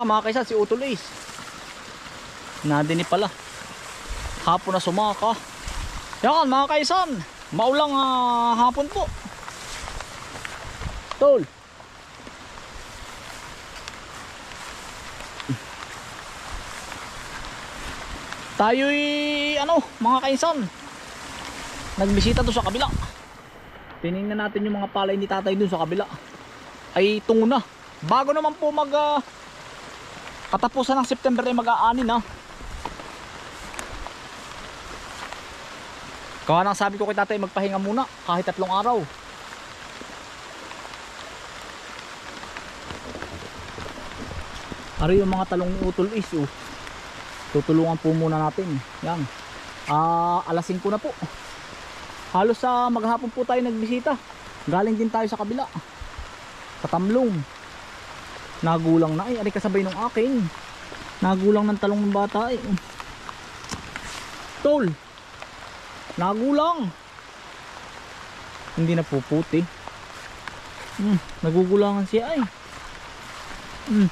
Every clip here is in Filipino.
Ah, mga kaisan, si Utol Ace. Nadini pala. Hapon na sumaka. Yan mga kaisan. Maulang ah, hapon po. Tol. Tayo'y ano, mga kaisan. Nagbisita doon sa kabila. Tiningnan natin yung mga palay ni tatay doon sa kabila. Ay tungo na. Bago naman po mag ah, katapusan ng September ay mag-aani na. Kawa nang sabi ko kay tatay magpahinga muna kahit tatlong araw. Ari yung mga talong Utol is oh. Tutulungan po muna natin. Yan. Ah, alas 5 na po. Halos sa maghapon po tayo nagbisita. Galing din tayo sa kabila. Sa Tamlong. Nagulang na ay, ari kasabay nung akin. Nagulang ng talong ng bata ay. Tol. Nagulang. Hindi na puputi. Hmm, nagugulangan siya ay. Hmm.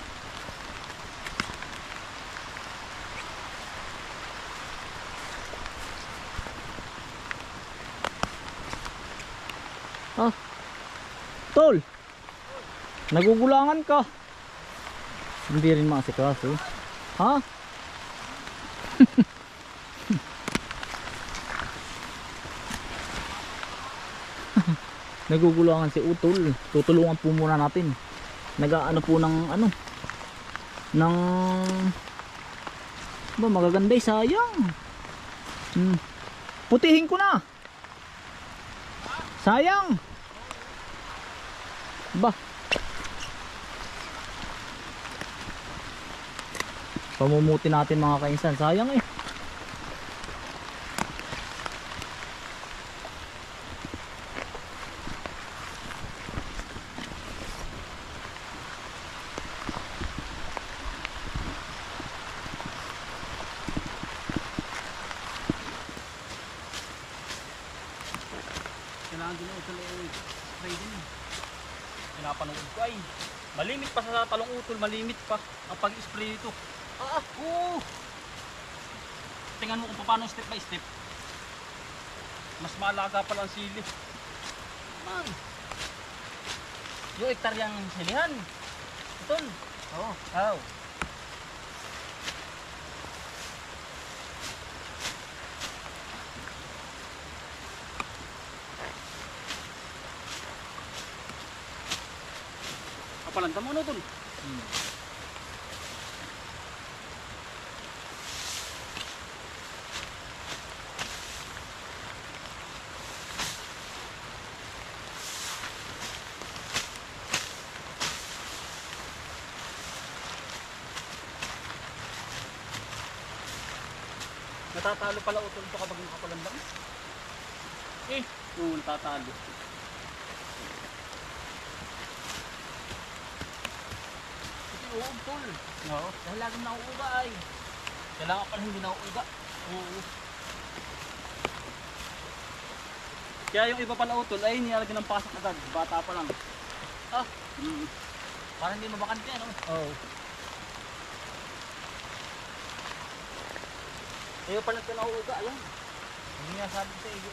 Ah. Tol. Nagugulangan ka. Hindi rin maasikaso. Ha? Nagugulangan si Utol. Tutulungan po muna natin. Nagaano po ng ano? Ng ba magaganda sayang. Hmm. Putihin ko na. Sayang. Ba. Pamumuti natin mga kainsan. Sayang eh. Kailangan utol eh. Spray din. Pinapanood ko ay. Malimit pa sa talong utol. Malimit pa ang pag-spray ito. Ah. Tingnan mo kung paano step by step. Mas malaga pala ang sili. Man. Yung hektaryang silihan. Utol. Oo. Oh. Kapalanta mo na utol. Natatalo pala utol ito kapag nakapalandang. Eh, oo, natatalo. Kasi uog tol. Oo. Dahil laging nauuga ay. Kailangan pala hindi nauuga. Oo. Kaya yung iba pala utol ay nilagyan ng pasok agad. Bata pa lang. Ah. Mm. Para hindi mabakante ano. Oo. Ayaw pala ito nauuga. Ayan. Hindi nga sabi sa iyo.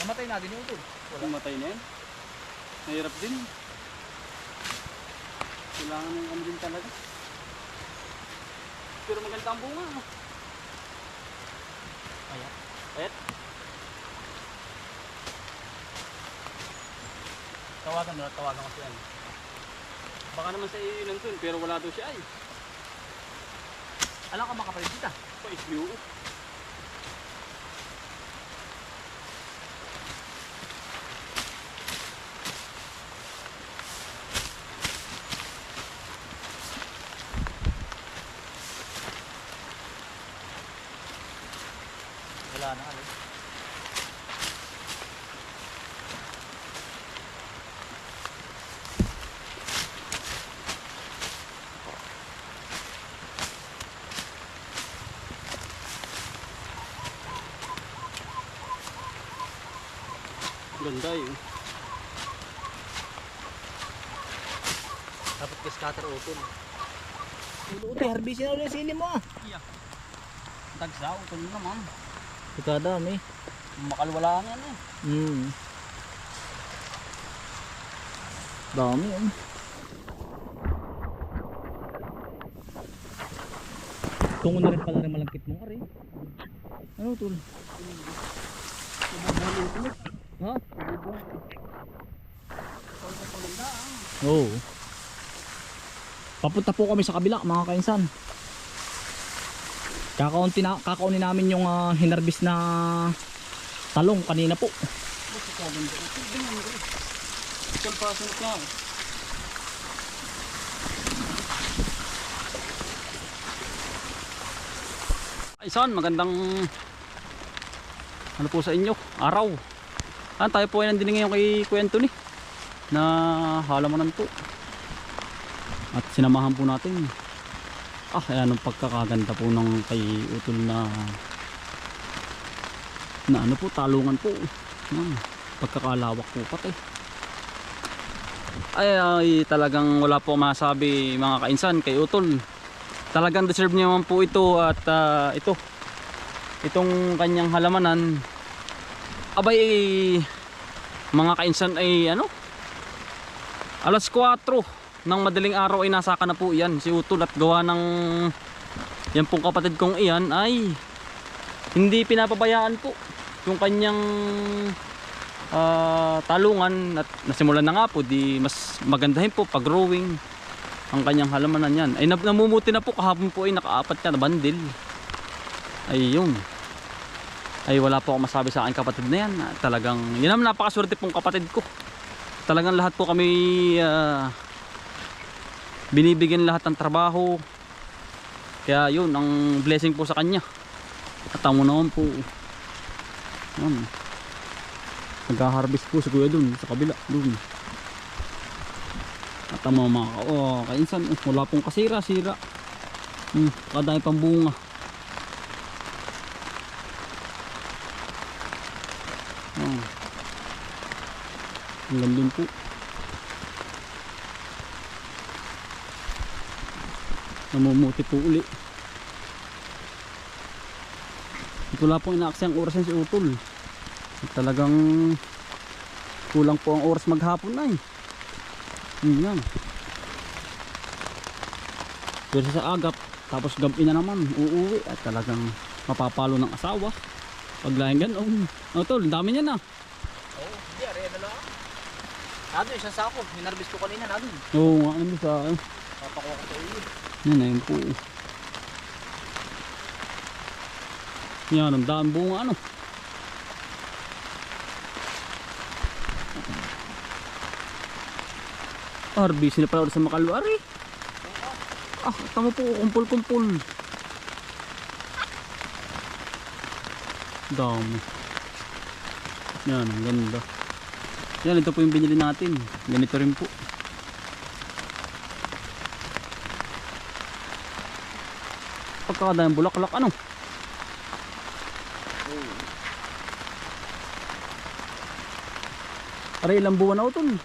Namatay na din yung utol. Wala matay na yan. Mahirap din. Kailangan ng ano din talaga. Pero maganda ang bunga. Ayan. Ayat. Tawagan mo, tawagan ko siya. Baka naman sa iyo yun nandun, pero wala daw siya ay. Alam ka makapalit kita. Pa isliw. Wala na alis. Ganda yun. Dapat kay scatter utol. Uti, harbisin na ulit sili mo ah. Tagsa, utol naman. Ika dami. Makalwalaan yan eh. Hmm. Dami yun. Tungo na rin pala rin malangkit mo kari. Ano tol? Ha? Oo. Papunta po kami sa kabila mga kainsan. Kakaunti na, kakaunin namin yung ah, hinarbis na talong kanina po. Ay son, magandang ano po sa inyo, araw. Ah, tayo po ay nandini ngayon kay Kuya Anthony na halamanan po. At sinamahan po natin. Ah, ayan ang pagkakaganda po ng kay Utol na na ano po, talungan po. Yan, pagkakalawak po pati. Ay, ay talagang wala po masabi mga kainsan kay Utol. Talagang deserve niya naman po ito at ah, ito. Itong kanyang halamanan. Abay, eh, mga kainsan ay ano? Alas 4 ng madaling araw ay nasaka na po iyan. Si Utol at gawa ng yan pong kapatid kong iyan ay hindi pinapabayaan po yung kanyang ah, talungan at nasimulan na nga po di mas magandahin po pag growing ang kanyang halamanan yan. Ay nam- namumuti na po kahapon po ay nakaapat ka na bandil. Ay yun ay wala po ako masabi sa aking kapatid na yan. Talagang yun naman napakaswerte pong kapatid ko. Talagang lahat po kami ah, binibigyan lahat ng trabaho. Kaya yun ang blessing po sa kanya. At tamo naman po yan nag-harvest po si kuya dun sa kabila dun. At ang mga oh, kainsan wala pong kasira sira. Hmm, kadami pang bunga ang gandun po. Namumuti po uli. Ito lang po inaaksa ang oras si Utol. Talagang kulang po ang oras maghapon na eh. Yun yan pero sa agap tapos gabi na naman uuwi at talagang mapapalo ng asawa. Pag lahing ganon tol ang dami niyan ah Oo, hindi, ari na lang. Nado, isang sako. Hinarbis ko kanina, nado. oo nga ano sa Papakuha ko sa iyo. yan ayun po yan ang dami bunga ano. RBC na pala sa Makalwari ah tama po kumpul kumpul dami. Yan ang ganda yan ito po yung binili natin ganito rin po pagkakadaming bulaklak ano Aray ilang buwan na utol Sino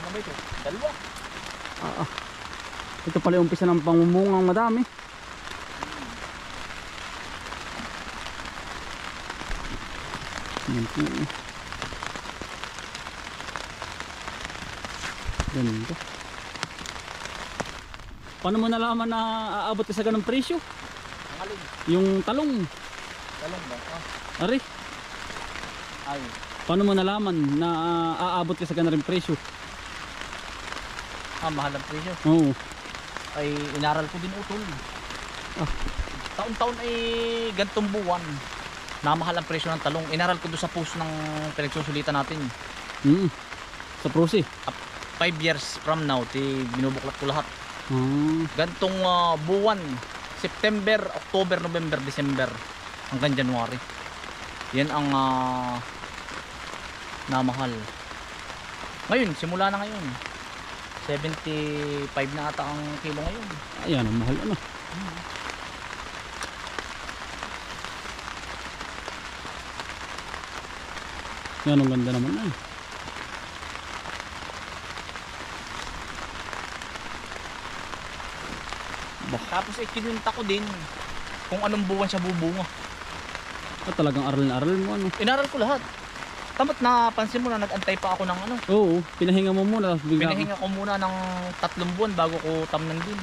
na ba ito? Dalawa. ah, ah. Ito pala yung umpisa ng pangumungang madami Yan po Ganda Paano mo nalaman na aabot ka sa ganong presyo? Alin? Yung talong Talong ba? Ah, Ari, ay. paano mo nalaman na ah, aabot ka sa ganong presyo? Ah, mahal ang presyo. Oo. Ay, inaral ko din utol. Ah. Taon-taon ay gantong buwan. Na mahal ang presyo ng talong. Inaral ko doon sa post ng pinagsusulitan natin. Mm. Sa prosi. 5 years from now, ti binubuklat ko lahat. Ah. Gantong ah, buwan. September, October, November, December hanggang January. Yan ang ah, namahal. Ngayon, simula na ngayon. 75 na ata ang kilo ngayon. Ayan, ang mahal ano. Yan, ang ganda naman ay. Tapos eh, kinunta ko din kung anong buwan siya bubunga. Ah, talagang aral na aral mo ano. Inaral ko lahat. Tamot napansin mo na nag-antay pa ako ng ano. Oo, pinahinga mo muna. tapos Bigla Pinahinga ko muna ng tatlong buwan bago ko tamnan din.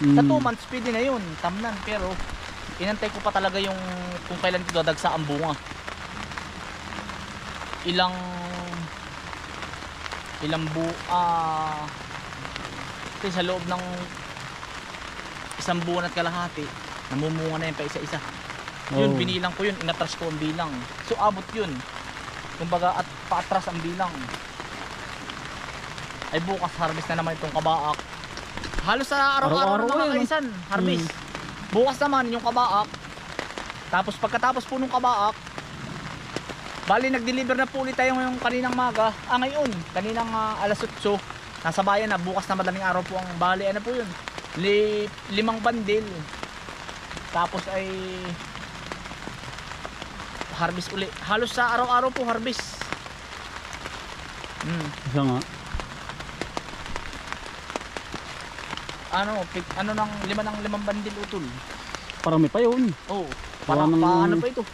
Mm. Sa 2 months pwede na yun, tamnan. Pero inantay ko pa talaga yung kung kailan ko dadagsa ang bunga. Ilang ilang bu ah kasi sa loob ng isang buwan at kalahati namumunga na yun pa isa-isa. Yun binilang ko yun inatras ko ang bilang. So abot yun. Kumbaga at paatras ang bilang. Ay bukas harvest na naman itong kabaak. Halos sa araw-araw Araw-araw na mga yun, no? kaisan harvest. Bukas naman yung kabaak. Tapos pagkatapos po nung kabaak bali nag-deliver na po ulit tayo ngayong kaninang maga. Ah ngayon kaninang ah, alas 8 nasa bayan na bukas na madaling araw po ang bali. Ano po yun Li, limang bandil tapos ay harvest uli halos sa araw-araw po harvest hmm. Isa nga. ano pig, ano ng lima ng limang bandil utol Parami pa yun. oh para Wala nang- pa ito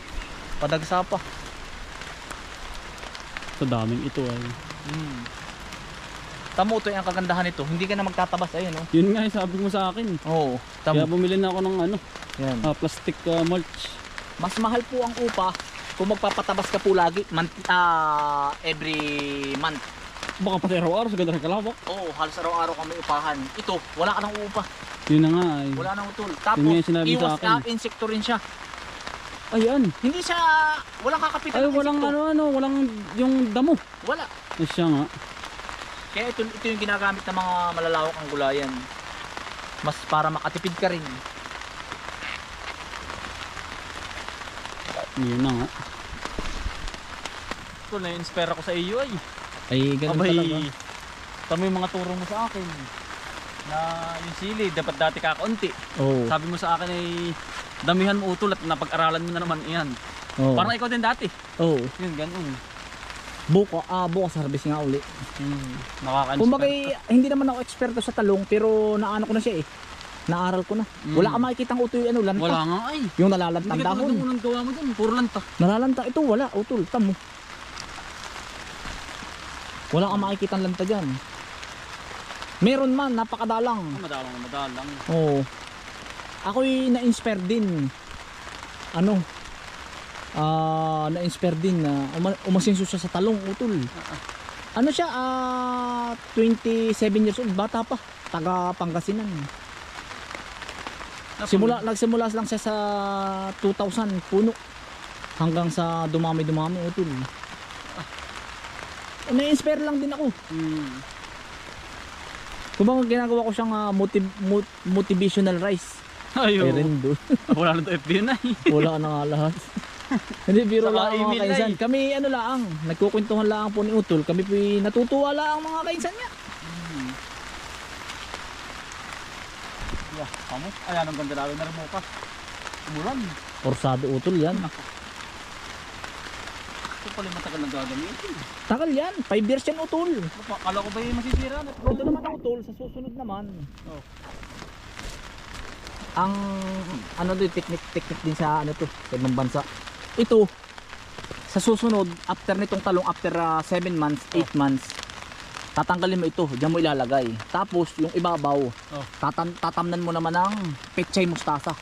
padagsa pa Sa daming ito ay. hmm. Tamo ito yung kagandahan nito hindi ka na magtatabas ayun oh Yun nga, eh, sabi mo sa akin. Oo, Kaya tamo. bumili na ako ng ano, Yan. ah, plastic ah, mulch. Mas mahal po ang upa kung magpapatabas ka po lagi month, ah, every month. Baka pati araw-araw sa ganda ng kalabak. Oo, halos araw-araw kami upahan. Ito, wala ka ng upa. Yun na nga ay. Wala nang utol. Tapos, Yun nga yung sinabi sa iwas akin. ka, insekto rin siya. Ayan. Hindi siya, walang kakapitan Ay, ng walang insekto. ano ano, walang yung damo. Wala. Ay, siya nga. Kaya ito, ito yung ginagamit ng mga malalawak ang gulayan. Mas para makatipid ka rin. Yun na nga. Ito, na-inspire ako sa iyo ay. Ay, ganun Abay, talaga. tama yung mga turo mo sa akin. Na yung sili, dapat dati kakaunti. Oo. Sabi mo sa akin ay damihan mo utol at napag-aralan mo na naman iyan. Oo. Parang ikaw din dati. Oo. Yun, ganun. Buko, ah, bukas harvest nga uli. Hmm, nakaka Kumbaga, hindi naman ako eksperto sa talong, pero naano ko na siya eh. Naaral ko na. Mm. Wala ka makikitang utoy ano, lanta. Wala nga ay. Yung Hindi nalalantang ka tulad dahon. ng unang gawa mo dun. Puro lanta. Nalalanta, ito wala, utol, tamo. Wala kang makikitang lanta dyan. Meron man, napakadalang. Ah, madalang na madalang. Oo. Ako'y na-inspire din. Ano? Ah, na-inspire din na uma- umasinso siya sa talong, utol. Ano siya? Ah, 27 years old, bata pa. Taga Pangasinan. Simula, nagsimula lang siya sa 2000 puno hanggang sa dumami-dumami utol. Na-inspire lang din ako. Hmm. Kung bang ginagawa ko siyang ah, motiv- mot- motivational rice. Ayo. Ay rin doon. Wala na to FB na. Wala na nga lahat. Hindi, biro Saka lang ang mga email kainsan. eh. Kami ano lang, nagkukwentuhan lang po ni Utol. Kami po natutuwa lang ang mga kainsan niya. Yeah, kamo. Ayan, ang ganda namin na rin ka. Umulan. Orsado Utol yan. Ito pala yung matagal na gagamitin. Takal yan, 5 years yan Utol. Kala ko ba yung masisira na? Ito naman ang Utol, sa susunod naman. Oh. Ang ano din, technique, technique din sa ano to, sa ibang bansa. Ito, sa susunod, after nitong talong, after 7 months, 8 months, tatanggalin mo ito, diyan mo ilalagay. Tapos, yung ibabaw, Oh. tatan tatamnan mo naman ng pechay mustasa.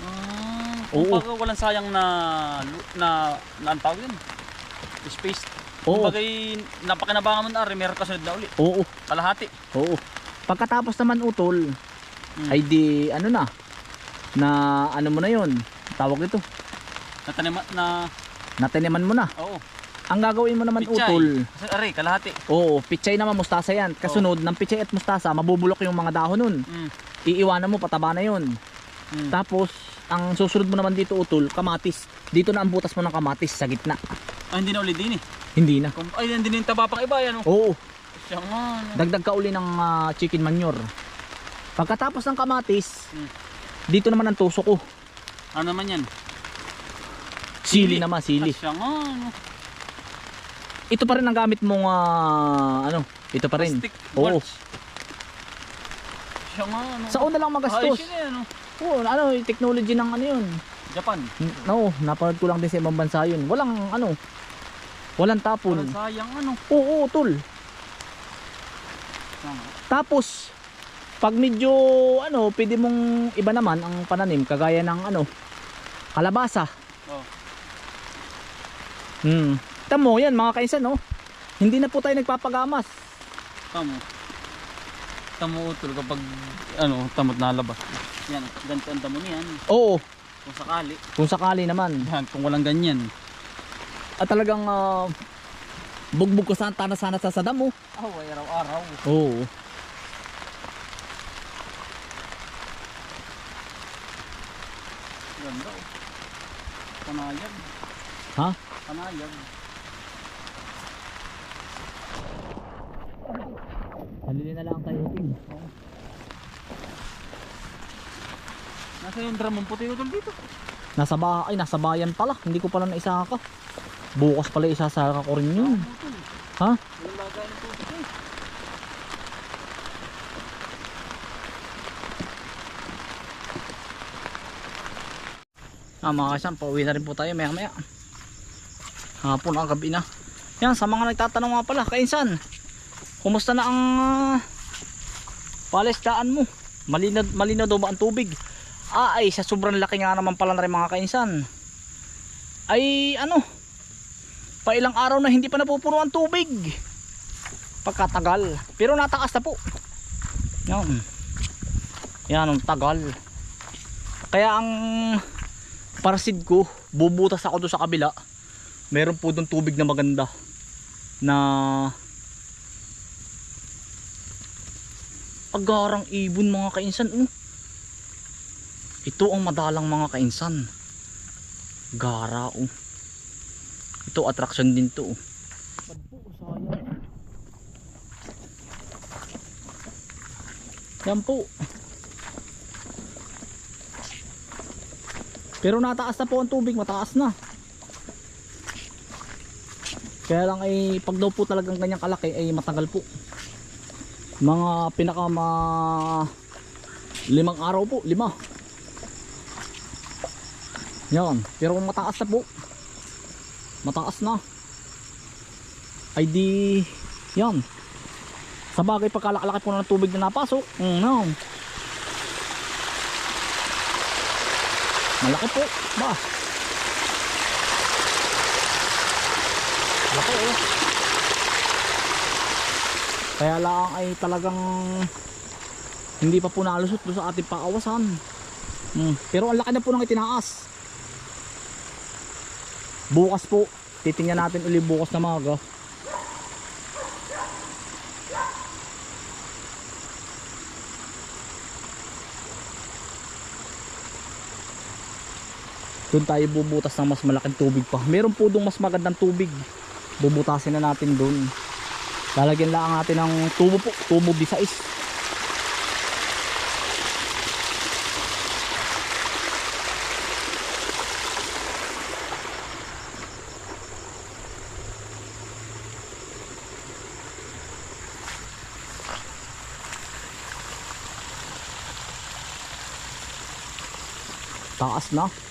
Ah, Oo. Kumbaga walang sayang na na na ang tawag yun. Space. Oo. Kumbaga napakinabangan mo na rin, meron kasunod na uli. Oo, Kalahati. oo. Pagkatapos naman utol, Hmm. ay di ano na, na ano mo na yon tawag ito, Natanim na, nataniman mo na. oo. Ang gagawin mo naman Pichay. utol, Kasi aray, kalahati. Oo, pichay naman mustasa yan. Kasunod ng pichay at mustasa, mabubulok yung mga dahon nun. Mm. Iiwanan mo, pataba na yun. Mm. Tapos, ang susunod mo naman dito utol, kamatis. Dito na ang butas mo ng kamatis sa gitna. Ay, hindi na uli din eh. Hindi na. Ay, hindi na yung taba pang iba yan. Oh. Oo, Siya nga. no. dagdag ka uli ng ah, chicken manure. Pagkatapos ng kamatis, Mm. dito naman ang tusok ko. Ano naman yan? Sili naman, sili. Siya nga. no. ito pa rin ang gamit mong ah, ano, ito pa rin. Plastic Oo. mulch. Siya nga, ano. Sa una lang magastos. Ayos yun eh, ano. Oo, ano, yung technology ng ano yun. Japan. No, napanood ko lang din sa ibang bansa yun. Walang ano, walang tapon. Walang sayang, ano. Oo, tol. Tama. Tapos, pag medyo ano, pwede mong iba naman ang pananim, kagaya ng ano, kalabasa. Oh. Hmm. Tamo yan mga kainsan, no? Hindi na po tayo nagpapagamas. Tamo. Tamo utol kapag ano, tamot na labas. Yan, ganito ang damo niyan. Oo, Kung sakali. kung sakali naman. Yan, kung walang ganyan. At talagang ah, bugbog ko sana tana sana sa sadam, oh. Oh, ay araw-araw. Oo. Ganda oh. Panayag. Ha? Panayag. Halili na lang tayo, Tim. Nasa yung drum puti utol dito. Nasa ba ay nasa bayan pala. Hindi ko pala naisaka. Bukas pala isasaka ko rin yun. Ha? Ah, mga kasan, pauwi na rin po tayo maya maya. Hapon ang gabi na. Yan, sa mga nagtatanong nga pala, kainsan. Kumusta na ang uh, palestaan mo? Malinaw, malinaw daw ba ang tubig? Ah, ay, sa sobrang laki nga naman pala na rin mga kainsan. Ay, ano? Pa ilang araw na hindi pa napupuno ang tubig. Pagkatagal. Pero nataas na po. Yan. Yan, ang tagal. Kaya ang parasid ko, bubutas ako doon sa kabila. Meron po doon tubig na maganda na agarang ibon mga kainsan. Oh. Ito ang madalang mga kainsan. Gara oh. Ito attraction din to. Oh. Yan po. Pero nataas na po ang tubig, mataas na. Kaya lang ay pag daw po talagang ganyang kalaki ay matagal po. Mga pinaka ma limang araw po, lima. Yan, pero kung mataas na po. Mataas na. Ay di yan. Sa bagay pagkalaki po ng tubig na napasok. Mm, no. Malaki po. Ba? Kaya lang ay talagang hindi pa po nalusot doon sa ating paawasan. Hmm. Pero ang laki na po ng itinaas. Bukas po, titingnan natin uli bukas na maga. Doon tayo bubutas ng mas malaking tubig pa. Meron po doon mas magandang tubig. Bubutasin na natin doon. Lalagyan lang natin ng tubo po. Tubo di sais. Taas na.